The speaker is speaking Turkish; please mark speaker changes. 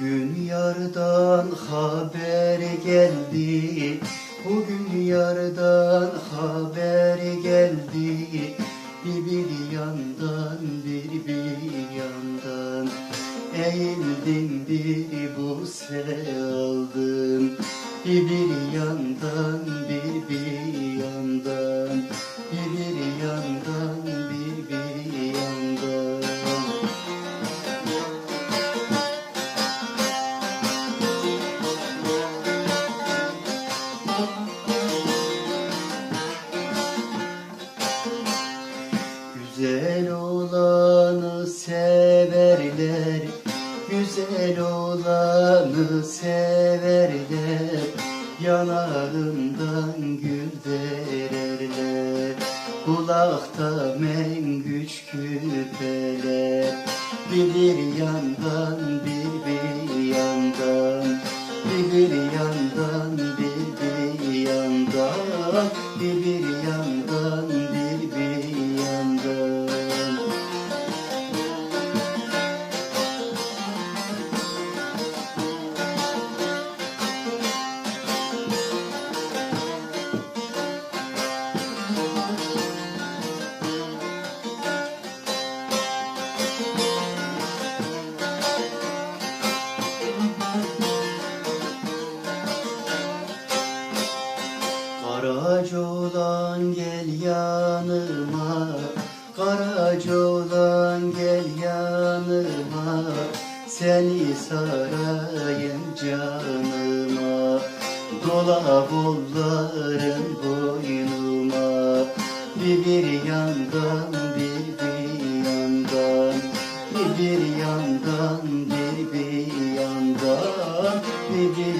Speaker 1: Bugün yardan haber geldi. Bugün yardan haber geldi. Bir bir yandan bir bir yandan. Eğildim bir bu aldım. Bir bir yandan bir bir yandan. Bir bir yandan. Güzel olanı severler Güzel olanı severler. Yanağından gül dererler Kulakta mengüç küpeler. Bir bir yandan bir bir yandan Bir bir yandan bir bir yandan Bir bir yandan Karaca olan gel yanıma. Karaca olan gel yanıma. Seni sarayım canıma. Dola kolların boynuma. Bir bir yandan bir bir yandan. Bir bir yandan bir bir yandan. Bir bir